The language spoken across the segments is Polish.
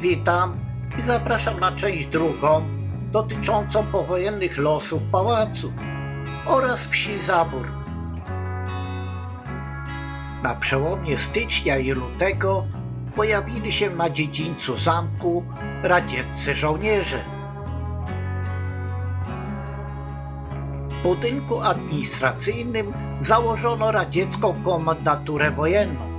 Witam i zapraszam na część drugą dotyczącą powojennych losów pałacu oraz wsi Zabór. Na przełomie stycznia i lutego pojawili się na dziedzińcu zamku radzieccy żołnierze. W budynku administracyjnym założono radziecką komendaturę wojenną.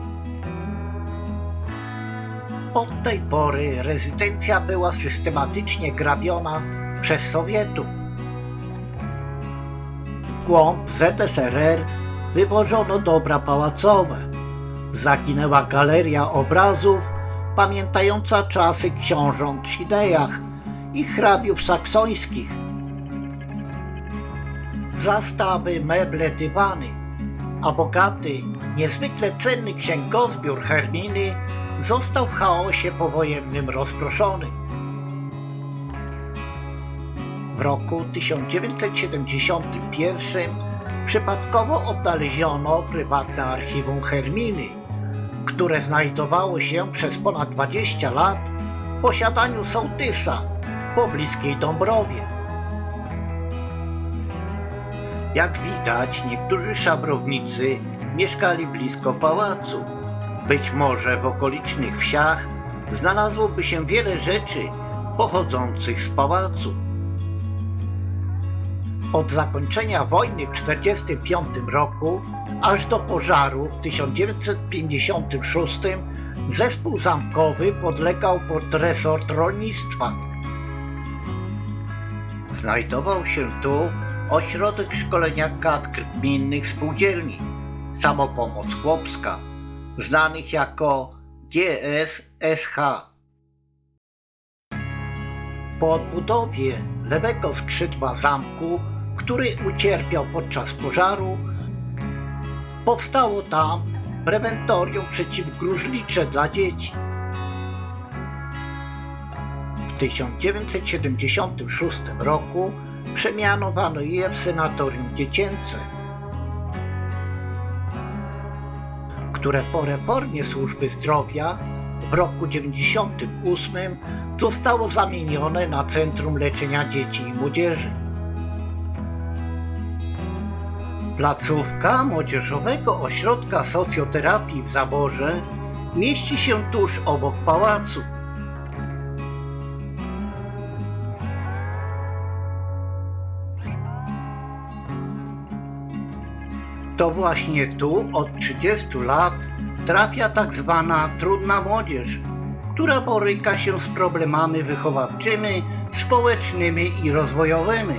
Od tej pory rezydencja była systematycznie grabiona przez Sowietów. W głąb ZSRR wywożono dobra pałacowe. Zaginęła galeria obrazów pamiętająca czasy książąt w i hrabiów saksońskich. Zastawy, meble, dywany, a bogaty, niezwykle cenny księgozbiór Herminy został w chaosie powojennym rozproszony. W roku 1971 przypadkowo odnaleziono prywatne archiwum Herminy, które znajdowało się przez ponad 20 lat w posiadaniu sołtysa w pobliskiej Dąbrowie. Jak widać, niektórzy szabrownicy mieszkali blisko pałacu. Być może w okolicznych wsiach znalazłoby się wiele rzeczy pochodzących z pałacu. Od zakończenia wojny w 1945 roku aż do pożaru w 1956 zespół zamkowy podlegał pod resort rolnictwa. Znajdował się tu ośrodek szkolenia kadr gminnych spółdzielni, samopomoc chłopska, znanych jako GSSH. Po odbudowie lewego skrzydła zamku, który ucierpiał podczas pożaru, powstało tam prewentorium przeciwgruźlicze dla dzieci. W 1976 roku przemianowano je w senatorium dziecięce, które po reformie służby zdrowia w roku 1998 zostało zamienione na Centrum Leczenia Dzieci i Młodzieży. Placówka Młodzieżowego Ośrodka Socjoterapii w Zaborze mieści się tuż obok pałacu. To właśnie tu od 30 lat trafia tak zwana trudna młodzież, która boryka się z problemami wychowawczymi, społecznymi i rozwojowymi.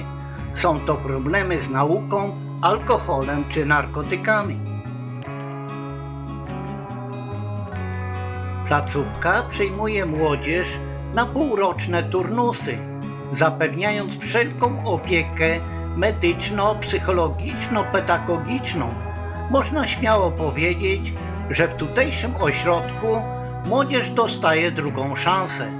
Są to problemy z nauką, alkoholem czy narkotykami. Placówka przyjmuje młodzież na półroczne turnusy, zapewniając wszelką opiekę medyczno-psychologiczno-pedagogiczną. Można śmiało powiedzieć, że w tutejszym ośrodku młodzież dostaje drugą szansę.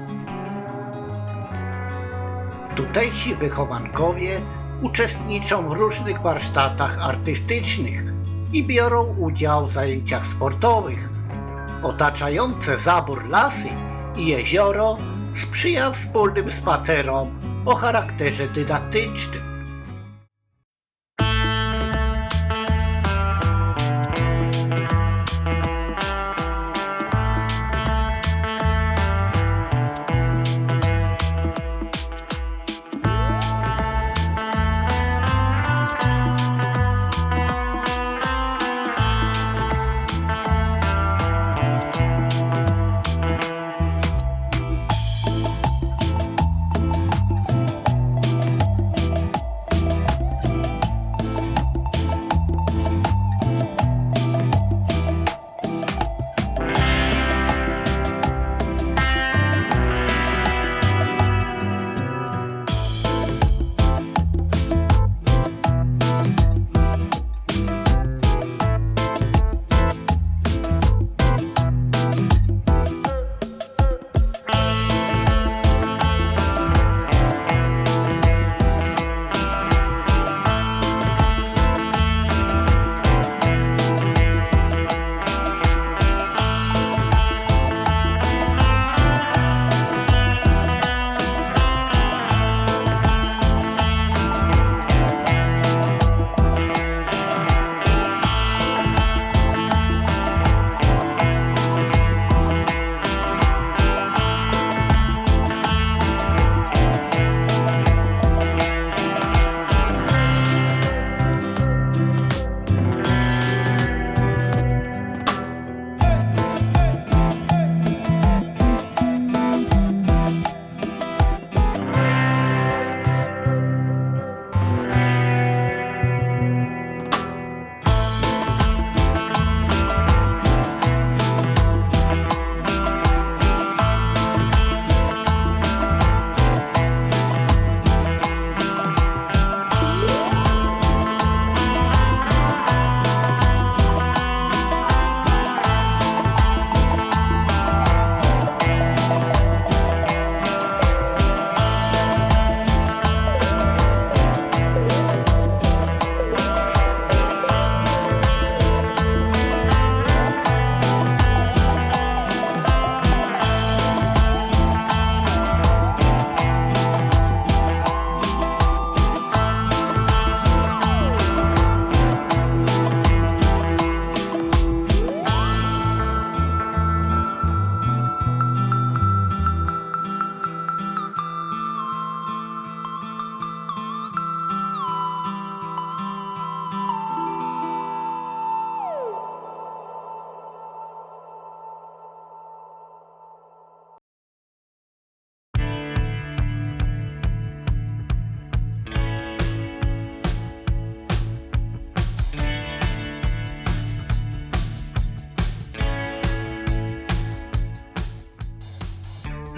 Tutejsi wychowankowie uczestniczą w różnych warsztatach artystycznych i biorą udział w zajęciach sportowych. Otaczające zabór lasy i jezioro sprzyja wspólnym spacerom o charakterze dydaktycznym.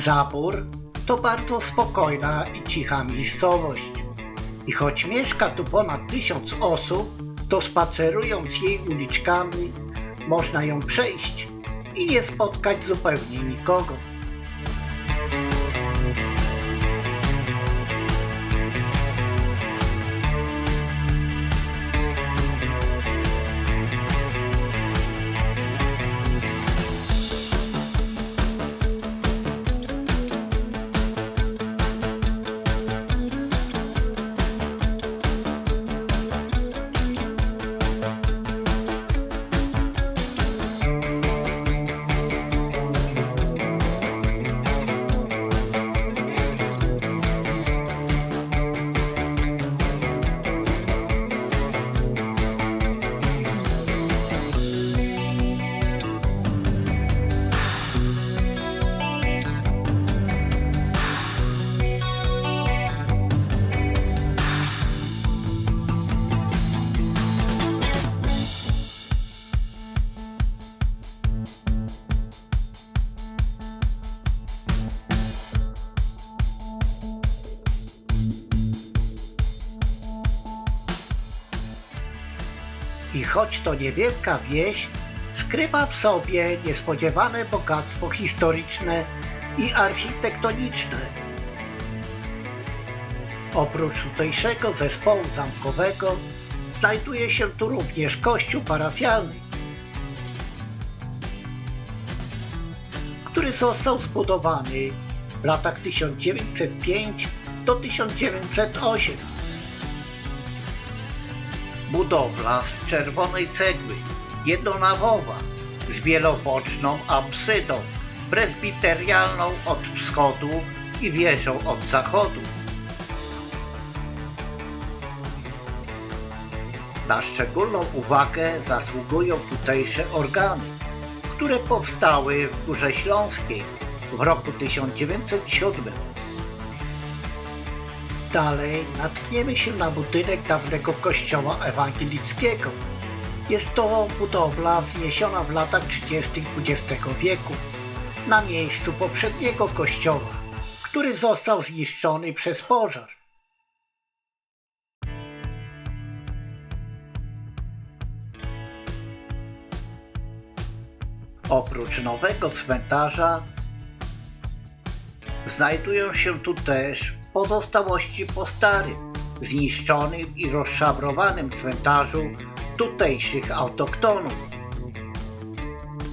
Zabór to bardzo spokojna i cicha miejscowość. I choć mieszka tu ponad tysiąc osób, to spacerując jej uliczkami można ją przejść i nie spotkać zupełnie nikogo. I choć to niewielka wieś, skrywa w sobie niespodziewane bogactwo historyczne i architektoniczne. Oprócz tutejszego zespołu zamkowego znajduje się tu również kościół parafialny, który został zbudowany w latach 1905 do 1908 budowla z czerwonej cegły, jednonawowa, z wieloboczną absydą, prezbiterialną od wschodu i wieżą od zachodu. Na szczególną uwagę zasługują tutejsze organy, które powstały w Górze Śląskiej w roku 1907. Dalej natkniemy się na budynek dawnego kościoła ewangelickiego. Jest to budowla wzniesiona w latach 30. XX wieku na miejscu poprzedniego kościoła, który został zniszczony przez pożar. Oprócz nowego cmentarza znajdują się tu też pozostałości po starym, zniszczonym i rozszabrowanym cmentarzu tutejszych autoktonów.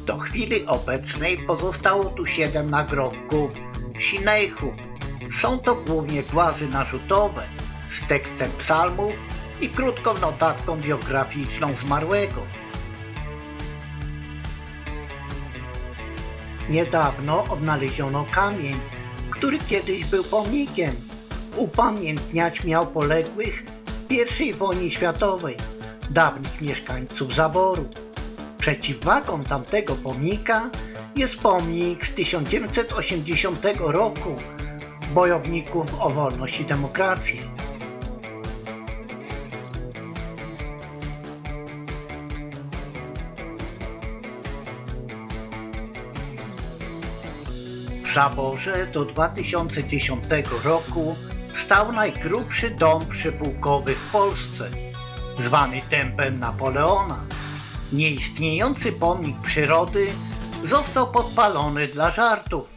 Do chwili obecnej pozostało tu siedem nagrobków Sinejchu. Są to głównie głazy narzutowe z tekstem psalmów i krótką notatką biograficzną zmarłego. Niedawno odnaleziono kamień, który kiedyś był pomnikiem. Upamiętniać miał poległych I wojnie światowej, dawnych mieszkańców zaboru. Przeciwwagą tamtego pomnika jest pomnik z 1980 roku bojowników o wolność i demokrację. W zaborze do 2010 roku stał najgrubszy dom przypułkowy w Polsce, zwany tempem Napoleona. Nieistniejący pomnik przyrody został podpalony dla żartów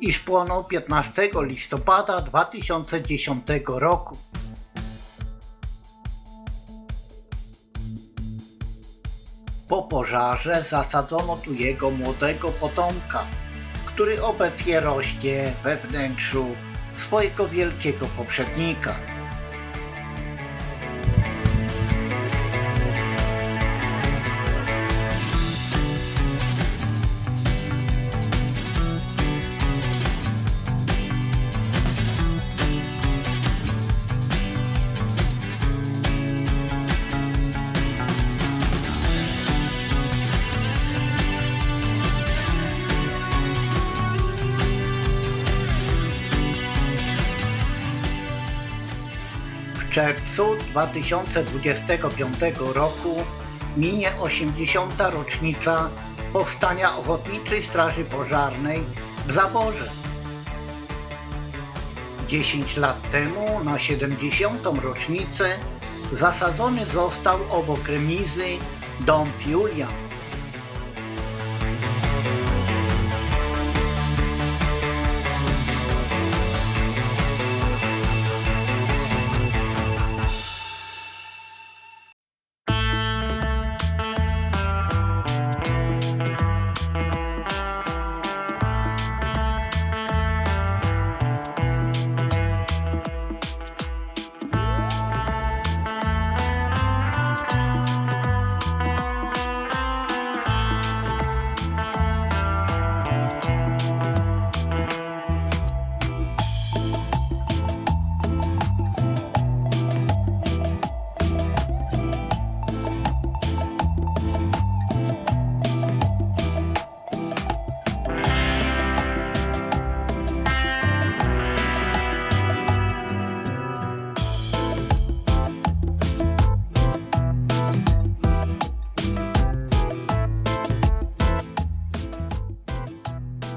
i spłonął 15 listopada 2010 roku. Po pożarze zasadzono tu jego młodego potomka, który obecnie rośnie we wnętrzu swojego wielkiego poprzednika. Czerwcu 2025 roku minie 80. rocznica powstania Ochotniczej Straży Pożarnej w Zaborze. 10 lat temu, na 70. rocznicę, zasadzony został obok remizy dom Julian.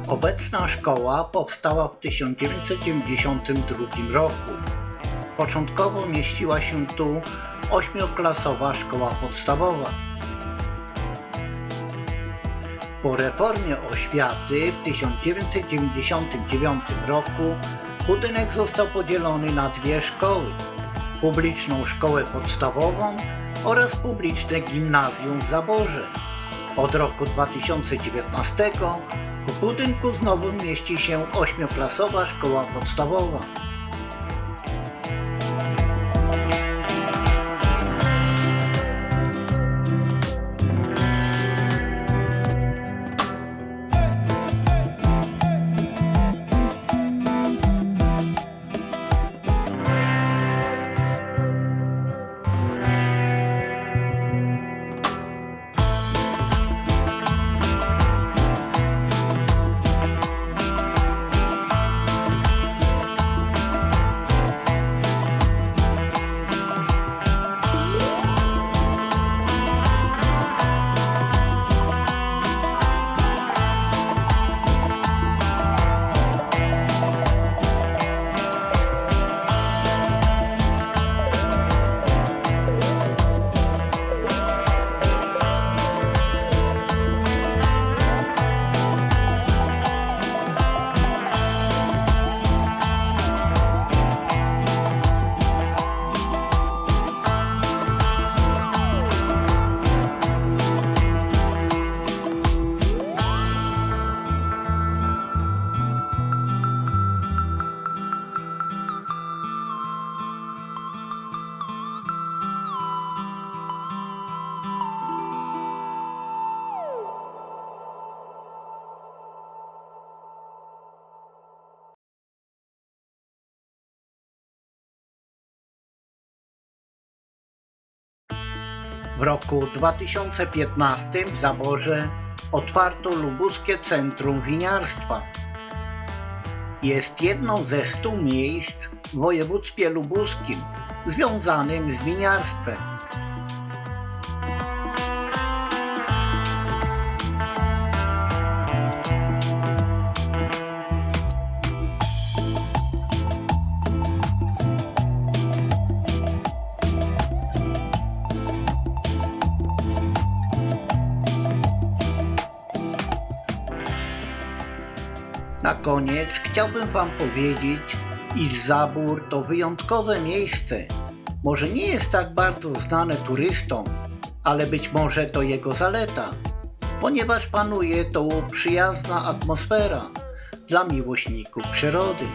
Obecna szkoła powstała w 1992 roku. Początkowo mieściła się tu ośmioklasowa szkoła podstawowa. Po reformie oświaty w 1999 roku budynek został podzielony na dwie szkoły: publiczną szkołę podstawową oraz publiczne gimnazjum w Zaborze. Od roku 2019 w budynku znowu mieści się ośmioklasowa szkoła podstawowa. W roku 2015 w Zaborze otwarto Lubuskie Centrum Winiarstwa. Jest jedną ze stu miejsc w województwie lubuskim związanym z winiarstwem. Na koniec chciałbym Wam powiedzieć, iż Zabór to wyjątkowe miejsce. Może nie jest tak bardzo znane turystom, ale być może to jego zaleta, ponieważ panuje tu przyjazna atmosfera dla miłośników przyrody.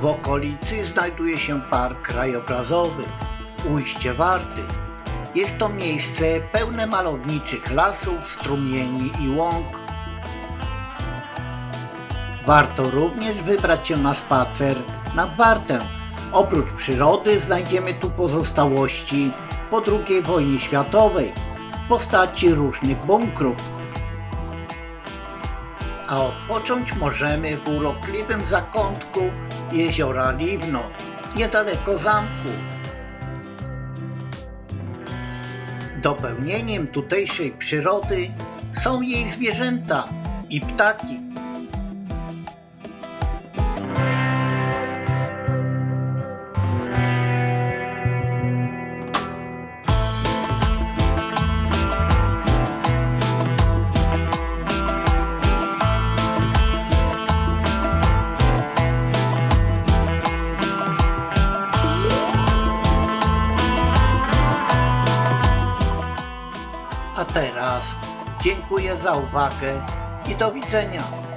W okolicy znajduje się park krajobrazowy Ujście Warty. Jest to miejsce pełne malowniczych lasów, strumieni i łąk. Warto również wybrać się na spacer nad Wartę. Oprócz przyrody znajdziemy tu pozostałości po II wojnie światowej w postaci różnych bunkrów. A odpocząć możemy w urokliwym zakątku jeziora Liwno, niedaleko zamku. Dopełnieniem tutejszej przyrody są jej zwierzęta i ptaki. Dziękuję za uwagę i do widzenia.